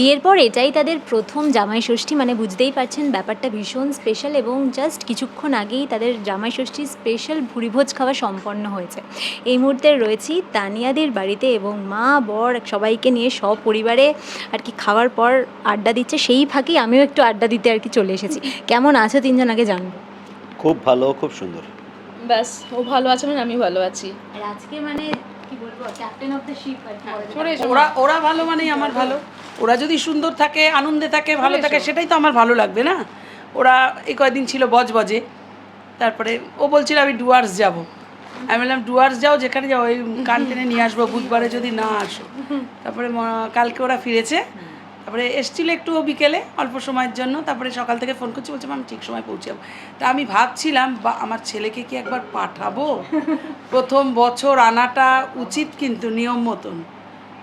বিয়ের পর এটাই তাদের প্রথম জামাই ষষ্ঠী। মানে বুঝতেই পারছেন ব্যাপারটা ভীষণ স্পেশাল এবং জাস্ট কিছুক্ষণ আগেই তাদের জামাই ষষ্ঠীর স্পেশাল ভুরিভোজ খাওয়া সম্পন্ন হয়েছে। এই মুহূর্তে রয়েছি তানিয়াদের বাড়িতে এবং মা বর সবাইকে নিয়ে সপরিবারে আর কি খাওয়ার পর আড্ডা দিচ্ছে। সেই ফাঁকেই আমিও একটু আড্ডা দিতে আর কি চলে এসেছি। কেমন আছো তিনজন আগে জানব। খুব ভালো খুব সুন্দর। ব্যাস ও ভালো আছে মানে আমি ভালো আছি। আর আজকে মানে কি বলব ক্যাপ্টেন অফ দ্য শিপ আর কি ওরা ওরা ভালো মানেই আমার ভালো। ওরা যদি সুন্দর থাকে আনন্দে থাকে ভালো থাকে সেটাই তো আমার ভালো লাগবে না? ওরা এই কয়দিন ছিল বজবজে। তারপরে ও বলছিল আমি ডুয়ার্স যাব। আমি বললাম ডুয়ার্স যাও যেখানে যাও ওই কান টেনে নিয়ে আসব বুধবারে যদি না আসো। তারপরে কালকে ওরা ফিরেছে। তারপরে এসছিল একটু বিকেলে, অল্প সময়ের জন্য। তারপরে সকাল থেকে ফোন করছি, বলছে আমি ঠিক সময় পৌঁছাবো তা আমি ভাবছিলাম, বা, আমার ছেলেকে কি একবার পাঠাবো? প্রথম বছর আনাটা উচিত কিন্তু নিয়ম মতন।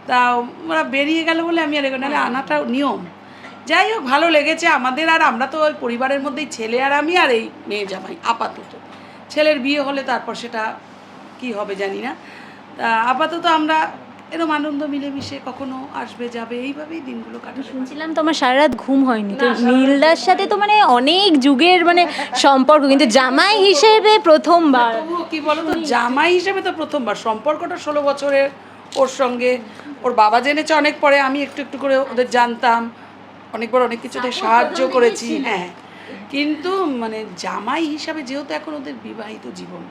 তা ওরা বেরিয়ে গেল বলে আমি আর নাহলে আনাটা নিয়ম। যাই হোক, ভালো লেগেছে। আমাদের আর আমরা তো ওই পরিবারের মধ্যেই ছেলে আর আমি আর এই মেয়ে জামাই, আপাতত। ছেলের বিয়ে হলে তারপর সেটা কি হবে জানি না। তা আপাতত আমরা এরকম আনন্দ মিলেমিশে কখনো আসবে যাবে এইভাবেই দিনগুলো কাটাতে শুনছিলাম তোমার সারা রাত ঘুম হয়নি। তো নীলদার সাথে তো মানে অনেক যুগের মানে সম্পর্ক কিন্তু জামাই হিসেবে প্রথমবার। কি বলতো জামাই হিসেবে তো প্রথমবার। সম্পর্কটা ষোলো বছরের ওর সঙ্গে। ওর বাবা জেনেছে অনেক পরে আমি একটু একটু করে ওদের জানতাম। অনেকবার অনেক কিছুতে সাহায্য করেছি হ্যাঁ। কিন্তু মানে জামাই হিসাবে যেহেতু এখন ওদের বিবাহিত জীবন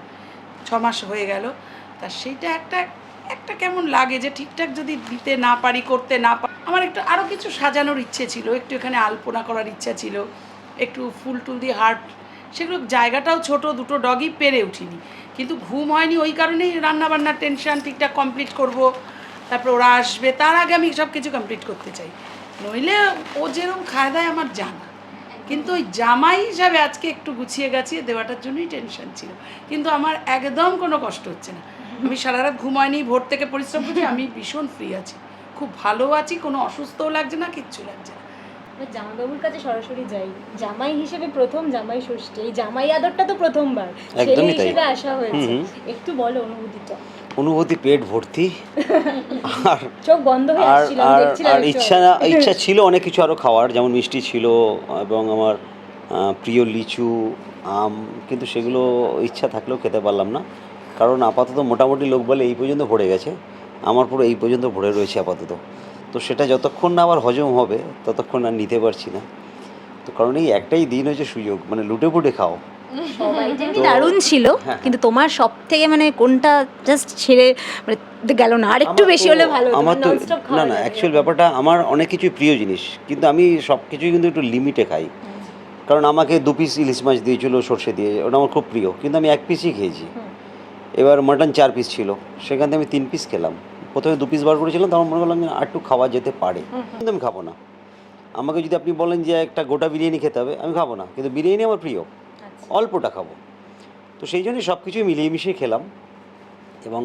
ছ মাস হয়ে গেল তা সেইটা একটা একটা কেমন লাগে যে ঠিকঠাক যদি দিতে না পারি, করতে না পারি আমার একটু আরও কিছু সাজানোর ইচ্ছে ছিল, একটু এখানে আলপনা করার ইচ্ছা ছিল, একটু ফুল টুল দিয়ে হার্ট সেগুলো জায়গাটাও ছোট, দুটো ডগই পেরে উঠিনি। কিন্তু ঘুম হয়নি, ওই কারণেই রান্না বান্নার টেনশন ঠিকঠাক কমপ্লিট করব, তারপর ওরা আসবে, তার আগে আমি সব কিছু কমপ্লিট করতে চাই। নইলে ও যেরকম খায় দায় আমার জানা। কিন্তু ওই জামাই হিসাবে আজকে একটু গুছিয়ে গাছিয়ে দেওয়াটার জন্যই টেনশন ছিল। কিন্তু আমার একদম কোনো কষ্ট হচ্ছে না। আমি সারা রাত ঘুমাইনি ভোর থেকে পরিশ্রম করছি আমি ভীষণ ফ্রি আছি। খুব ভালো আছি কোনো অসুস্থও লাগছে না কিচ্ছু লাগছে না। জামাইবাবুর কাছে সরাসরি যাই। জামাই হিসেবে প্রথম জামাই ষষ্ঠী এই জামাই আদরটা তো প্রথমবার। তাই। হিসেবে আসা হয়েছে। একটু বলো অনুভূতিটা। অনুভূতি পেট ভর্তি। আর চোখ বন্ধ হয়ে আর আর আর ইচ্ছা ইচ্ছা ছিল অনেক কিছু আরও খাওয়ার যেমন মিষ্টি ছিল এবং আমার প্রিয় লিচু আম কিন্তু সেগুলো ইচ্ছা থাকলেও খেতে পারলাম না। কারণ আপাতত মোটামুটি লোক বলে এই পর্যন্ত ভরে গেছে। আমার পুরো এই পর্যন্ত ভরে রয়েছে আপাতত। তো সেটা যতক্ষণ না আবার হজম হবে ততক্ষণ আর নিতে পারছি না। তো কারণ এই একটাই দিন হচ্ছে সুযোগ মানে লুটে পুটে খাও। সবাই দারুণ ছিল হ্যাঁ। কিন্তু তোমার সব থেকে মানে কোনটা জাস্ট ছেড়ে মানে গেল না? আর একটু বেশি হলে ভালো আমার মানে তো না না অ্যাকচুয়াল ব্যাপারটা আমার অনেক কিছুই প্রিয় জিনিস কিন্তু আমি সব কিছুই কিন্তু একটু লিমিটে খাই। কারণ আমাকে দু পিস ইলিশ মাছ দিয়েছিল সর্ষে দিয়ে ওটা আমার খুব প্রিয় কিন্তু আমি এক পিসই খেয়েছি। এবার মাটন চার পিস ছিল। সেখান থেকে আমি তিন পিস খেলাম। প্রথমে দু পিস বার করেছিলাম তখন মনে করলাম যে আর একটু খাওয়া যেতে পারে। কিন্তু আমি খাব না। আমাকে যদি আপনি বলেন যে একটা গোটা বিরিয়ানি খেতে হবে আমি খাব না। কিন্তু বিরিয়ানি আমার প্রিয়। আচ্ছা। অল্পটা খাব। তো সেই জন্যই সব কিছুই মিলিয়ে মিশিয়ে খেলাম। এবং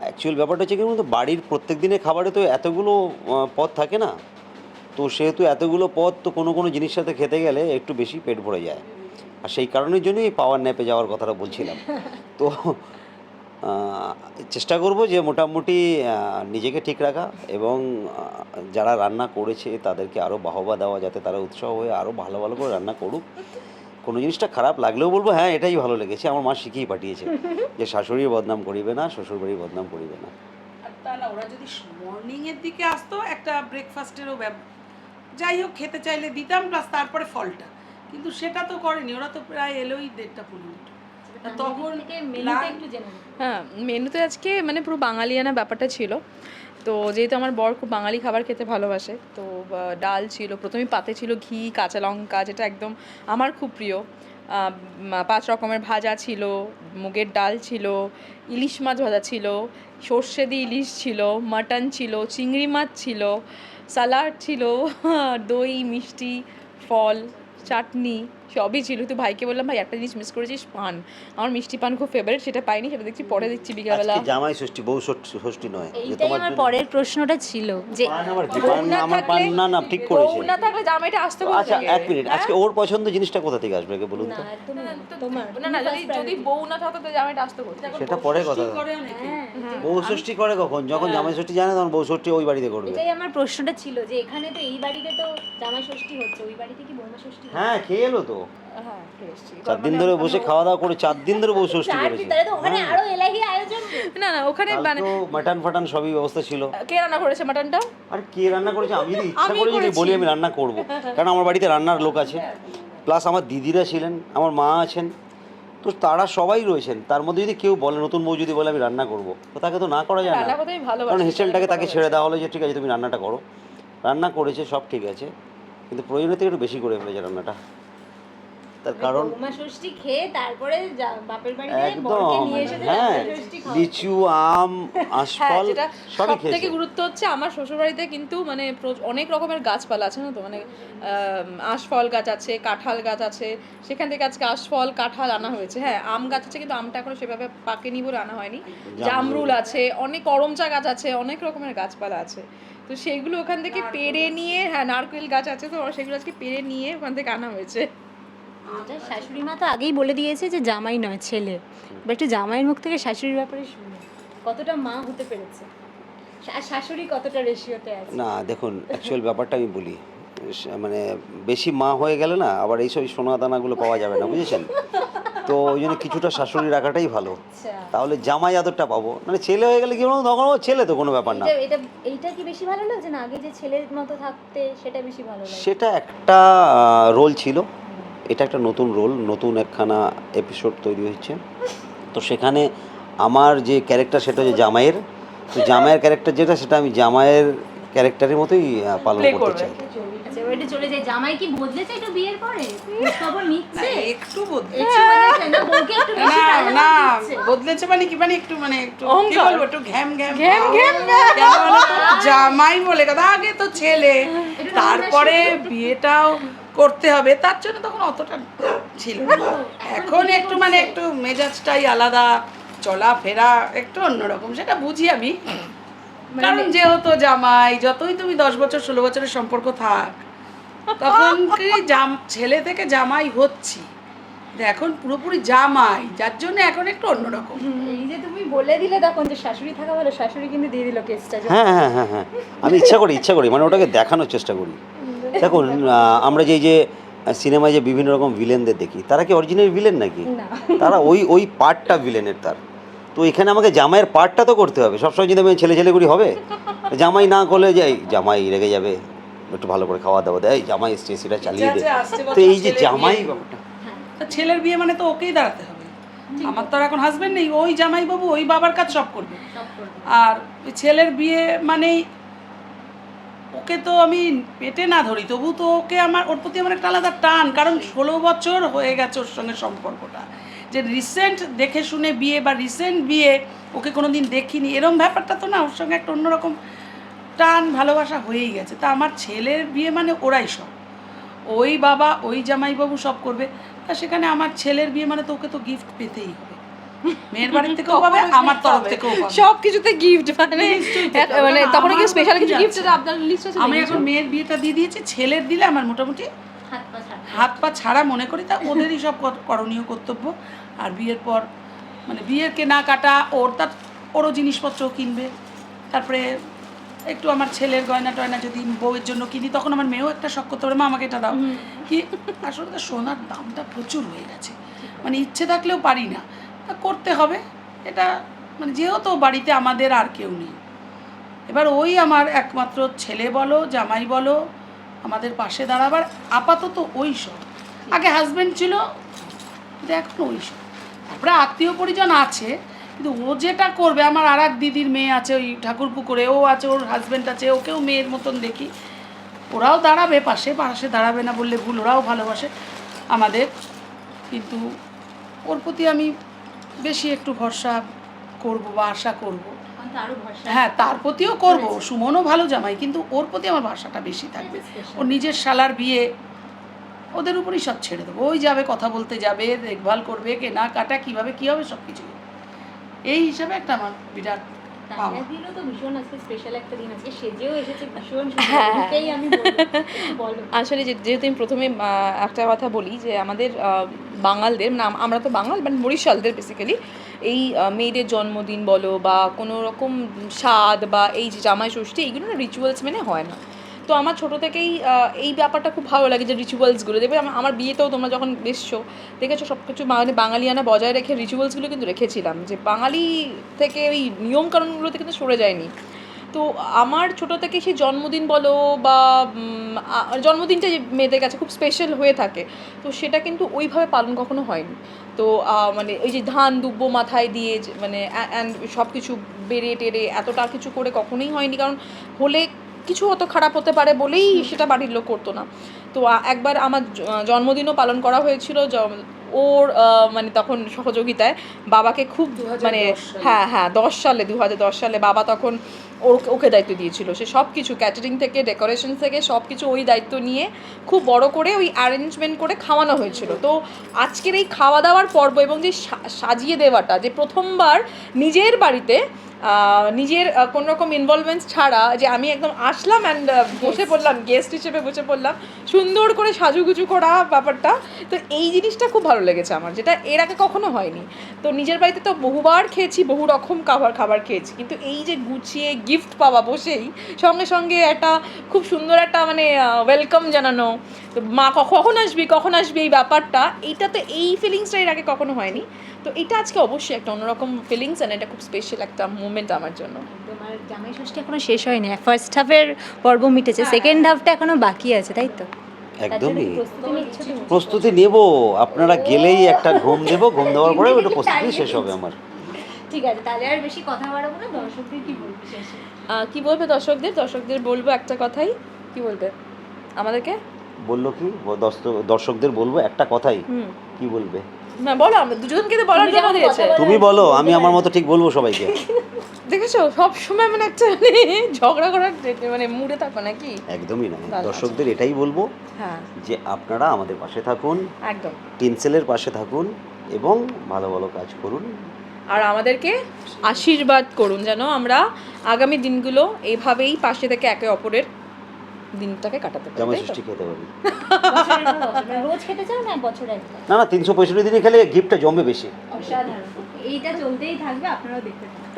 অ্যাকচুয়াল ব্যাপারটা হচ্ছে কি বলুন বাড়ির প্রত্যেক দিনের খাবারে তো এতগুলো পদ থাকে না। তো সেহেতু এতগুলো পদ তো কোনো কোনো জিনিসের সাথে খেতে গেলে একটু বেশি পেট ভরে যায়। আর সেই কারণের জন্যই পাওয়ার ন্যাপে যাওয়ার কথাটা বলছিলাম। তো চেষ্টা করব যে মোটামুটি নিজেকে ঠিক রাখা এবং যারা রান্না করেছে তাদেরকে আরও বাহবা দেওয়া যাতে তারা উৎসাহ হয়ে আরও ভালো ভালো করে রান্না করুক। কোনো জিনিসটা খারাপ লাগলেও বলব হ্যাঁ এটাই ভালো লেগেছে। আমার মা শিখিয়ে পাঠিয়েছে যে শাশুড়ির বদনাম করিবে না শ্বশুরবাড়ির বদনাম করিবে না। না, ওরা যদি মর্নিংয়ের দিকে আসতো, একটা ব্রেকফাস্টেরও যাই হোক, খেতে চাইলে দিতাম প্লাস তারপরে ফলটা। কিন্তু সেটা তো করেনি ওরা তো প্রায় এলোই দেড়টা পনেরো তখন হ্যাঁ মেনুতে আজকে মানে পুরো বাঙালিয়ানা ব্যাপারটা ছিল। তো যেহেতু আমার বর খুব বাঙালি খাবার খেতে ভালোবাসে তো ডাল ছিল প্রথমে পাতে ছিল ঘি কাঁচা লঙ্কা যেটা একদম আমার খুব প্রিয়। পাঁচ রকমের ভাজা ছিল মুগের ডাল ছিল ইলিশ মাছ ভাজা ছিল সর্ষে দিয়ে ইলিশ ছিল মাটন ছিল চিংড়ি মাছ ছিল স্যালাড ছিল দই মিষ্টি ফল চাটনি সবই ছিল। তো ভাইকে বললাম ভাই একটা জিনিস মিস করেছিস পান। আমার মিষ্টি পান খুব ফেভারিট সেটা পাইনি সেটা দেখছি পরে দেখছি বিকালবেলা। আজকে জামাই ষষ্ঠী বউ ষষ্ঠী- ষষ্ঠী নয়। এইটাই তোমার আমার পরের প্রশ্নটা ছিল যে কি? আমার পান না না ঠিক করেছে। না থাকলে জামাইটা আসতে আচ্ছা এক মিনিট আজকে ওর পছন্দ জিনিসটা কোথা থেকে আসবে আগে বলুন না তো একদম তো- তোমার না না যদি যদি বউ না থাকতো তো জামাইটা আসতে সেটা পরে কথা। করে অনেকে বউ ষষ্ঠী করে কখন? যখন জামাই ষষ্ঠী জানে তখন বউ ষষ্ঠী ওই বাড়িতে করবে। এটাই আমার প্রশ্নটা ছিল যে এখানে তো এই বাড়িতে তো জামাই ষষ্ঠী হচ্ছে ওই বাড়িতে কি বৌমা ষষ্ঠী? হ্যাঁ খেয়ে এলো তো। হ্যাঁ। চার দিন ধরে বসে খাওয়া দাওয়া করে চার দিন ধরে বউ ষষ্ঠী করেছে। হ্যাঁ। না না ওখানে মানে মাটন ফাটান সবই ব্যবস্থা ছিল। কে রান্না করেছে মাটনটা আর কে রান্না করেছে? আমি যদি ইচ্ছা করে যদি বলি আমি রান্না করব। কারণ আমার বাড়িতে রান্নার লোক আছে। প্লাস আমার দিদিরা ছিলেন আমার মা আছেন। তো তারা সবাই রয়েছেন। তার মধ্যে যদি কেউ বলে নতুন বউ যদি বলে আমি রান্না করব। তো তাকে তো না করা যায় না। কারণ হেসেলটাকে তাকে ছেড়ে দেওয়া হলো যে ঠিক আছে তুমি রান্নাটা করো। রান্না করেছে সব ঠিক আছে। কিন্তু প্রয়োজনের থেকে একটু বেশি করে ফেলেছে রান্নাটা। তার কারণ ষষ্ঠী খেয়ে তারপরে বাপের বাড়িতে একদম বরকে নিয়ে এসে তো হ্যাঁ। লিচু আম হ্যাঁ আশফল সবই সব থেকে গুরুত্ব হচ্ছে আমার শ্বশুরবাড়িতে কিন্তু মানে অনেক রকমের গাছপালা আছে না তো? মানে আশফল গাছ আছে কাঁঠাল গাছ আছে সেখান থেকে আজকে আশফল কাঁঠাল আনা হয়েছে। হ্যাঁ আম গাছ আছে কিন্তু আমটা এখনও সেভাবে পাকেনি বলে আনা হয়নি। জামরুল। আছে অনেক করমচা গাছ আছে অনেক রকমের গাছপালা আছে। তো সেগুলো ওখান থেকে পেরে নিয়ে হ্যাঁ নারকেল গাছ আছে তো সেগুলো আজকে পেরে নিয়ে ওখান থেকে আনা হয়েছে। শাশুড়ি মা তো আগেই বলে দিয়েছে যে জামাই নয় ছেলে। এবার একটু জামাইয়ের মুখ থেকে শাশুড়ির ব্যাপারে শুনি। কতটা মা হতে পেরেছে? আর শাশুড়ি কতটা রেশিওতে আছে? না দেখুন অ্যাকচুয়াল ব্যাপারটা আমি বলি। মানে বেশি মা হয়ে গেলে না আবার এইসব সোনা দানাগুলো পাওয়া যাবে না বুঝেছেন? তো ওই জন্য কিছুটা শাশুড়ি রাখাটাই ভালো। আচ্ছা। তাহলে জামাই আদরটা পাবো। মানে ছেলে হয়ে গেলে কি বলব তখন ছেলে তো কোনো ব্যাপার না। এটা এটা এইটা কি বেশি ভালো লাগছে না আগে যে ছেলের মতো থাকতে সেটা বেশি ভালো সেটা একটা রোল ছিল। এটা একটা নতুন রোল নতুন একখানা এপিসোড তৈরি হয়েছে। তো সেখানে আমার যে ক্যারেক্টার সেটা হচ্ছে জামাইয়ের। তো জামাইয়ের ক্যারেক্টার যেটা সেটা আমি জামাইয়ের ক্যারেক্টারের মতোই পালন করতে চাই। আচ্ছা চলে যায়। জামাই কি বদলেছে একটু বিয়ের পরে? খবর নিচ্ছে? একটু বদলেছে। না বউকে একটু বেশি না। বদলেছে মানে কি? মানে একটু মানে একটু কি বলব একটু ঘ্যাম ঘ্যাম। ঘ্যাম ঘ্যাম? জামাই বলে কথা আগে তো ছেলে। তারপরে বিয়েটাও করতে হবে তার জন্য তখন অতটা ছিল না। এখন একটু মানে একটু মেজাজটাই আলাদা চলাফেরা একটু অন্যরকম সেটা বুঝি আমি। কারণ যেহেতু জামাই যতই তুমি দশ বছর ষোলো বছরের সম্পর্ক থাক তখন কি জাম ছেলে থেকে জামাই হচ্ছি। এখন পুরোপুরি জামাই যার জন্য এখন একটু অন্যরকম। এই যে তুমি বলে দিলে তখন যে শাশুড়ি থাকা ভালো শাশুড়ি কিন্তু দিয়ে দিল কেসটা হ্যাঁ হ্যাঁ হ্যাঁ হ্যাঁ। আমি ইচ্ছা করি ইচ্ছা করি মানে ওটাকে দেখানোর চেষ্টা করি। দেখুন আমরা যে যে সিনেমায় যে বিভিন্ন রকম ভিলেনদের দেখি তারা কি অরিজিনাল ভিলেন নাকি? তারা ওই ওই পার্টটা ভিলেনের তার। তো এখানে আমাকে জামাইয়ের পার্টটা তো করতে হবে। সবসময় যদি আমি ছেলে ছেলে করি হবে? জামাই না করলে যাই জামাই রেগে যাবে। একটু ভালো করে খাওয়া দাওয়া দেয়। জামাই এসছে সেটা চালিয়ে দে ইচ্ছা আছে, আসছে তো এই যে জামাই বিয়ে। ব্যাপারটা ছেলের বিয়ে মানে তো ওকেই দাঁড়াতে হবে। আমার তো আর এখন হাজবেন্ড নেই। ওই জামাই বাবু ওই বাবার কাজ সব করবে। আর ছেলের বিয়ে মানেই ওকে তো আমি পেটে না ধরি, তবু তো ওকে আমার, ওর প্রতি আমার একটা আলাদা টান, কারণ ষোলো বছর হয়ে গেছে ওর সঙ্গে সম্পর্কটা। যে রিসেন্ট দেখে শুনে বিয়ে বা রিসেন্ট বিয়ে ওকে কোনো দিন দেখিনি, এরম ব্যাপারটা তো না, ওর সঙ্গে একটা অন্যরকম টান, ভালোবাসা হয়েই গেছে। তা আমার ছেলের বিয়ে মানে ওরাই সব। ওই বাবা, ওই জামাইবাবু সব করবে। তা সেখানে আমার ছেলের বিয়ে মানে তো ওকে তো গিফট পেতেই হবে। মেয়ের বাড়ির থেকেও পাবে আমার তরফ থেকেও পাবে। সব কিছুতে গিফট মানে মানে তখন কি স্পেশাল কিছু গিফট যাচ্ছে? আপনার লিস্ট আছে? আমি এখন মেয়ের বিয়েটা দিয়ে দিয়েছি ছেলের দিলে আমার মোটামুটি হাত পা ছাড়া। মনে করি তা ওদেরই সব করণীয় কর্তব্য। আর বিয়ের পর মানে বিয়ের কেনাকাটা ওর তার ওরও জিনিসপত্র কিনবে। তারপরে একটু আমার ছেলের গয়না টয়না যদি বউয়ের জন্য কিনি তখন আমার মেয়েও একটা শখ করতে পারে মা আমাকে এটা দাও। কি? আসলে সোনার দামটা প্রচুর হয়ে গেছে। মানে ইচ্ছে থাকলেও পারি না। করতে হবে। এটা মানে যেহেতু বাড়িতে আমাদের আর কেউ নেই। এবার ওই আমার একমাত্র ছেলে বলো, জামাই বলো, আমাদের পাশে দাঁড়াবার আপাতত ওই সব। আগে হাজব্যান্ড ছিল এখন ওই সব। তারপরে আত্মীয় পরিজন আছে, কিন্তু ও যেটা করবে, আমার আর এক দিদির মেয়ে আছে, ওই ঠাকুর পুকুরে ও আছে, ওর হাজব্যান্ড আছে, ওকেও মেয়ের মতন দেখি। ওরাও দাঁড়াবে পাশে পাশে দাঁড়াবে না বললে ভুল, ওরাও ভালোবাসে আমাদের। কিন্তু ওর প্রতি আমি বেশি একটু ভরসা করব বা আশা করব। হ্যাঁ তার প্রতিও করব। সুমনও ভালো জামাই কিন্তু ওর প্রতি আমার ভাষাটা বেশি থাকবে। ওর নিজের শালার বিয়ে ওদের উপরই সব ছেড়ে দেবো। ওই যাবে কথা বলতে যাবে দেখভাল করবে কে না কাটা কীভাবে কী হবে সব কিছু এই হিসাবে একটা আমার বিরাট পাওয়া তানিয়াদিরও তো ভীষণ আজকে স্পেশাল একটা দিন আজকে সেজেও এসেছে ভীষণ হ্যাঁ। আমি আসলে যে- যেহেতু আমি প্রথমে একটা কথা বলি যে আমাদের বাঙালদের নাম আমরা তো বাঙাল মানে বরিশালদের বেসিক্যালি এই মেয়েদের জন্মদিন বলো বা কোনো রকম স্বাদ বা এই যে জামাই ষষ্ঠী এইগুলো না রিচুয়ালস মেনে হয় না। তো আমার ছোটো থেকেই এই ব্যাপারটা খুব ভালো লাগে যে রিচুয়ালসগুলো দেখবে আমার- বিয়েতেও তোমরা যখন এসছো, দেখেছ সব কিছু মানে বাঙালিয়ানা বজায় রেখে রিচুয়ালসগুলো কিন্তু রেখেছিলাম যে বাঙালি থেকে ওই নিয়মকানুনগুলো থেকে কিন্তু সরে যায়নি। তো আমার ছোটো থেকে সেই জন্মদিন বলো বা জন্মদিনটা যে মেয়েদের কাছে খুব স্পেশাল হয়ে থাকে, তো সেটা কিন্তু ওইভাবে পালন কখনো হয়নি। তো মানে ওই যে ধান দুব্ব মাথায় দিয়ে মানে অ্যান্ড সব কিছু বেড়ে টেরে এতটা কিছু করে কখনোই হয়নি। কারণ হলে কিছু অত খারাপ হতে পারে বলেই সেটা বাড়ির লোক করতো না। তো একবার আমার জন্মদিনও পালন করা হয়েছিল ওর মানে তখন সহযোগিতায় বাবাকে খুব মানে হ্যাঁ হ্যাঁ দশ সালে দু হাজার দশ সালে বাবা তখন ওকে দায়িত্ব দিয়েছিল। সে সব কিছু ক্যাটারিং থেকে ডেকোরেশন থেকে সব কিছু ওই দায়িত্ব নিয়ে খুব বড় করে ওই অ্যারেঞ্জমেন্ট করে খাওয়ানো হয়েছিল। তো আজকের এই খাওয়া দাওয়ার পর্ব এবং যে সাজিয়ে দেওয়াটা, যে প্রথমবার নিজের বাড়িতে নিজের কোনো রকম ইনভলভমেন্ট ছাড়া যে আমি একদম আসলাম অ্যান্ড বসে পড়লাম গেস্ট হিসেবে বসে পড়লাম, সুন্দর করে সাজুগুজু করা ব্যাপারটা, তো এই জিনিসটা খুব ভালো লেগেছে আমার, যেটা এর আগে কখনো হয়নি। তো নিজের বাড়িতে তো বহুবার খেয়েছি, বহু রকম খাবার খাবার খেয়েছি, কিন্তু এই যে গুছিয়ে গিফট পাওয়া বসেই সঙ্গে সঙ্গে একটা খুব সুন্দর একটা মানে ওয়েলকাম জানানো। তো মা কখন আসবি কখন আসবি এই ব্যাপারটা এইটাতে এই ফিলিংসটা এর আগে কখনো হয়নি। তো এটা আজকে অবশ্যই একটা অন্যরকম ফিলিংস অ্যান্ড এটা খুব স্পেশাল একটা মুমেন্ট আমার জন্য। তোমার জামাই ষষ্ঠী এখনও শেষ হয়নি ফার্স্ট হাফের পর্ব মিটেছে সেকেন্ড হাফটা এখনও বাকি আছে তাই তো? একদমই। প্রস্তুতি নেব আপনারা গেলেই একটা ঘুম দেব ঘুম দেওয়ার পরে ওটা প্রস্তুতি শেষ হবে আমার। ঠিক আছে তাহলে আর বেশি কথা বাড়াবো না দর্শকদের কি বলবি শেষে? কি বলবে দর্শকদের? দর্শকদের বলব একটা কথাই। কি বলবে? আমাদেরকে? বলল কি? দর্শকদের বলব একটা কথাই। কি বলবে? না বলো আমরা দুজনকে তো বলার তুমি জন্য দিয়েছে। বলো। তুমি বলো আমি আমার মতো ঠিক বলব সবাইকে। দেখেছ সব সময় মানে একটা মানে ঝগড়া করার মানে মুডে থাকো নাকি? একদমই না। দর্শকদের এটাই বলব হ্যাঁ। যে আপনারা আমাদের পাশে থাকুন একদম। টিনসেলের পাশে থাকুন এবং ভালো ভালো কাজ করুন। আর আমাদেরকে আশীর্বাদ করুন যেন আমরা আগামী দিনগুলো এইভাবেই পাশে থেকে একে অপরের দিনটাকে কাটাতে পারি জামাই ষষ্ঠী খেতে পারি। রোজ খেতে চাও না বছরে একবার? না না তিনশো পঁয়ষট্টি দিনে খেলে গিফটটা জমবে বেশি। অসাধারণ। এইটা চলতেই থাকবে আপনারাও দেখতে থাকুন।